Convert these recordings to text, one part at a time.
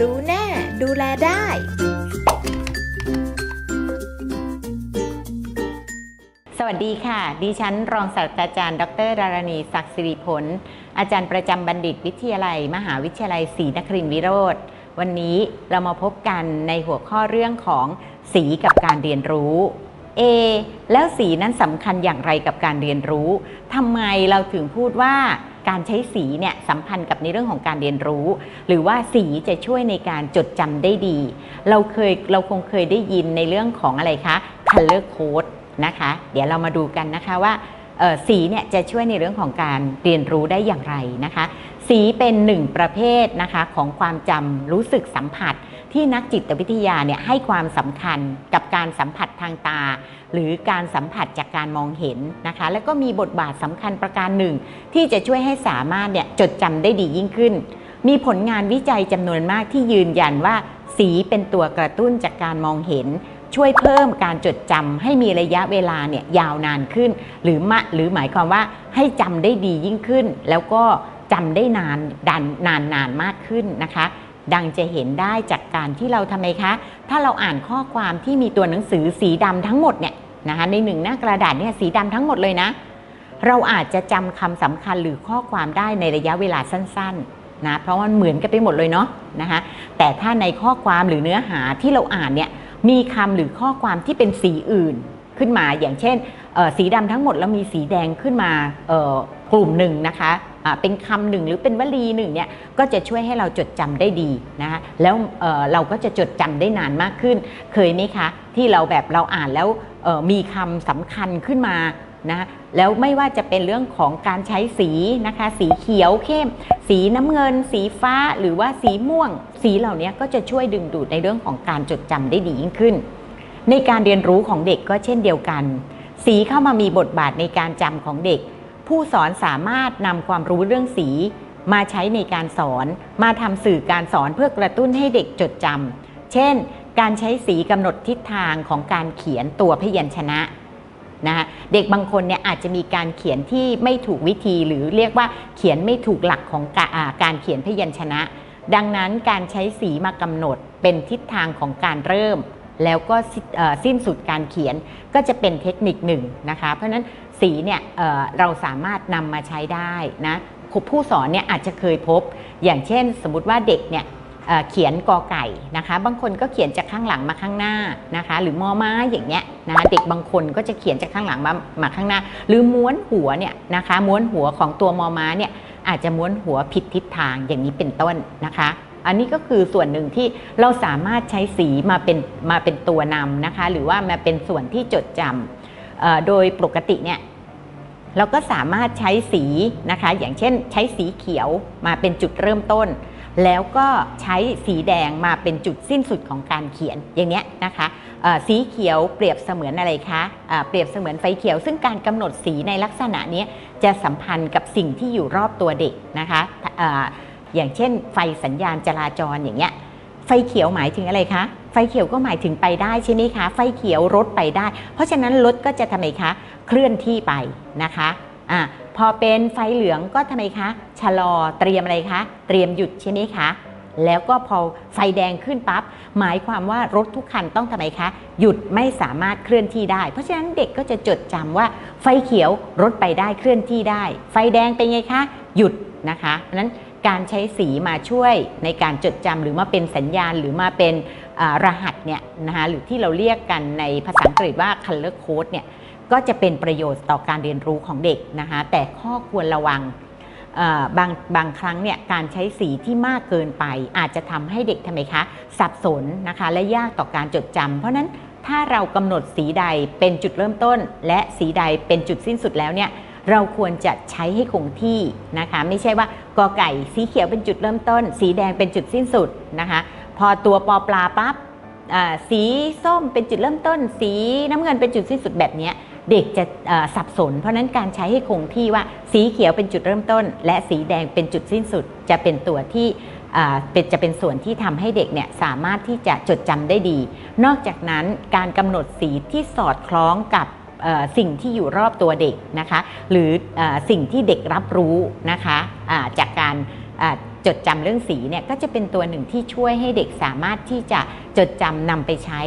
รู้แน่ ดูแลได้ สวัสดีค่ะ ดิฉันรองศาสตราจารย์ ดรดารณีศักดิ์สิริผล อาจารย์ประจำบัณฑิตวิทยาลัย มหาวิทยาลัยศรีนครินทรวิโรธวันนี้เรามาพบกันในหัวข้อเรื่องของสีกับการเรียนรู้ A แล้วสีนั้นสำคัญอย่างไรกับการเรียนรู้ทำไมเราถึงพูดว่า การใช้สีเนี่ยสัมพันธ์กับในเรื่องของการเรียนรู้ หรือว่าสีจะช่วยในการจดจำได้ดี เราเคยเราคงเคยได้ยินในเรื่องของอะไรคะ color code นะคะ เดี๋ยวเรามาดูกันนะคะว่าสีเนี่ยจะช่วยในเรื่องของการเรียนรู้ได้อย่างไรนะคะ สีเป็นหนึ่งประเภทนะคะของความจำรู้สึกสัมผัส ที่นักจิตวิทยาเนี่ยให้ความสำคัญกับการสัมผัสทางตา หรือการสัมผัสจากการมองเห็นนะคะ แล้วก็มีบทบาทสำคัญประการหนึ่ง ที่จะช่วยให้สามารถเนี่ยจดจำได้ดียิ่งขึ้น มีผลงานวิจัยจำนวนมากที่ยืนยันว่า สีเป็นตัวกระตุ้นจากการมองเห็น ช่วยเพิ่มการจดจำให้มีระยะเวลาเนี่ยยาวนานขึ้น หรือมะหรือหมายความว่าให้จำได้ดียิ่งขึ้น แล้วก็จำได้นานดันนานนานมากขึ้นนะคะ ดังจะเห็นได้จากการที่เราทำไมคะ ถ้าเราอ่านข้อความที่มีตัวหนังสือสีดำทั้งหมดเนี่ยนะคะในหนึ่งหน้ากระดาษเนี่ยสีดำทั้งหมดเลยนะ เราอาจจะจำคำสำคัญหรือข้อความได้ในระยะเวลาสั้นๆนะเพราะมันเหมือนกันไปหมดเลยเนาะนะคะแต่ถ้าในข้อความหรือเนื้อหาที่เราอ่านเนี่ยมีคำหรือข้อความที่เป็นสีอื่นขึ้นมาอย่างเช่นสีดำทั้งหมดแล้วมีสีแดงขึ้นมา กลุ่มหนึ่งนะคะเป็นคำหนึ่งหรือเป็นวลีหนึ่งเนี่ยก็จะช่วยให้เราจดจำได้ดีนะคะแล้วเเราก็จะจดจำได้นานมากขึ้น เคยไหมคะที่เราแบบเราอ่านแล้วมีคำสำคัญขึ้นมานะแล้วไม่ว่าจะเป็นเรื่องของการใช้สีนะคะ สีเขียวเข้ม สีน้ำเงิน สีฟ้าหรือว่าสีม่วง สีเหล่านี้ก็จะช่วยดึงดูดในเรื่องของการจดจำได้ดียิ่งขึ้น ในการเรียนรู้ของเด็กก็เช่นเดียวกัน สีเข้ามามีบทบาทในการจำของเด็ก ผู้สอนสามารถนำความรู้เรื่องสี มาใช้ในการสอน มาทำสื่อการสอนเพื่อกระตุ้นให้เด็กจดจำเช่น การใช้สีกำหนดทิศทางของการเขียนตัวพยัญชนะนะคะเด็กบางคนเนี่ยอาจจะมีการเขียนที่ไม่ถูกวิธีหรือเรียกว่าเขียนไม่ถูกหลักของกาอ่าการเขียนพยัญชนะ ดังนั้นการใช้สีมากำหนดเป็นทิศทางของการเริ่ม แล้วก็สิ้นสิ้นสุดการเขียนก็จะเป็นเทคนิคหนึ่งนะคะ เพราะฉะนั้น สีเนี่ยเเราสามารถนำมาใช้ได้นะผู้สอนเนี่ยอาจจะเคยพบ อย่างเช่น สมมติว่าเด็กเนี่ยเเขียนกอไก่นะคะ บางคนก็เขียนจากข้างหลังมาข้างหน้านะคะ หรือมอม้าอย่างเงี้ยนะคะเด็กบางคนก็จะเขียนจากข้างหลังมามาข้างหน้า หรือม้วนหัวเนี่ยนะคะม้วนหัวของตัวมอม้าเนี่ยอาจจะม้วนหัวผิดทิศทางอย่างนี้เป็นต้นนะคะ อันนี้ก็คือส่วนหนึ่งที่เราสามารถใช้สีมาเป็นมาเป็นตัวนำนะคะ หรือว่ามาเป็นส่วนที่จดจำ โดยปกติเนี่ยเราก็สามารถใช้สีนะคะ อย่างเช่นใช้สีเขียวมาเป็นจุดเริ่มต้น แล้วก็ใช้สีแดงมาเป็นจุดสิ้นสุดของการเขียนอย่างเนี้ยนะคะสีเขียวเปรียบเสมือนอะไรคะอ่าเปรียบเสมือนไฟเขียว ซึ่งการกำหนดสีในลักษณะนี้จะสัมพันธ์กับสิ่งที่อยู่รอบตัวเด็กนะคะอ่าอย่างเช่นไฟสัญญาณจราจรอย่างเงี้ย ไฟเขียวหมายถึงอะไรคะ ไฟเขียวก็หมายถึงไปได้ใช่ไหมคะ ไฟเขียวรถไปได้ เพราะฉะนั้นรถก็จะทำไมคะ เคลื่อนที่ไปนะคะอะพอเป็นไฟเหลืองก็ทำไมคะ ชะลอเตรียมอะไรคะ เตรียมหยุดใช่ไหมคะ แล้วก็พอไฟแดงขึ้นปั๊บหมายความว่ารถทุกคันต้องทำไมคะ หยุดไม่สามารถเคลื่อนที่ได้ เพราะฉะนั้นเด็กก็จะจดจำว่า ไฟเขียวรถไปได้เคลื่อนที่ได้ ไฟแดงเป็นไงคะ หยุดนะคะเพราะฉะนั้น การใช้สีมาช่วยในการจดจำหรือมาเป็นสัญญาณหรือมาเป็นรหัสเนี่ยนะคะหรือที่เราเรียกกันในภาษาอังกฤษว่า color code เนี่ยก็จะเป็นประโยชน์ต่อการเรียนรู้ของเด็กนะคะแต่ข้อควรระวังบางบางครั้งเนี่ยการใช้สีที่มากเกินไป อาจจะทำให้เด็กทำไมคะ สับสนนะคะและยากต่อการจดจำเพราะฉะนั้นถ้าเรากำหนดสีใดเป็นจุดเริ่มต้น และสีใดเป็นจุดสิ้นสุดแล้วเนี่ย เราควรจะใช้ให้คงที่นะคะไม่ใช่ว่ากอไก่สีเขียวเป็นจุดเริ่มต้น สีแดงเป็นจุดสิ้นสุดนะคะพอตัวปอปลาปั๊บอ่าสีส้มเป็นจุดเริ่มต้น สีน้ำเงินเป็นจุดสิ้นสุดแบบนี้เด็กจะสับสน เพราะฉะนั้นการใช้ให้คงที่ว่าสีเขียวเป็นจุดเริ่มต้น และสีแดงเป็นจุดสิ้นสุด จะเป็นตัวที่เป็นจะเป็นส่วนที่ทำให้เด็กเนี่ยสามารถที่จะจดจำได้ดี นอกจากนั้นการกำหนดสีที่สอดคล้องกับ สิ่งที่อยู่รอบตัวเด็กนะคะ หรืออสิ่งที่เด็กรับรู้นะคะจากการจดจำเรื่องสีเนี่ยก็จะเป็นตัวหนึ่งที่ช่วยให้เด็กสามารถที่จะจดจำนำไปใช้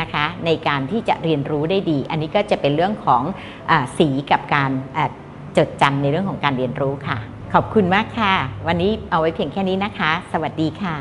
นะคะ ในการที่จะเรียนรู้ได้ดี อันนี้ก็จะเป็นเรื่องของอสีกับการจดจำในเรื่องของการเรียนรู้ค่ะ ขอบคุณมากค่ะ วันนี้เอาไว้เพียงแค่นี้นะคะ สวัสดีค่ะ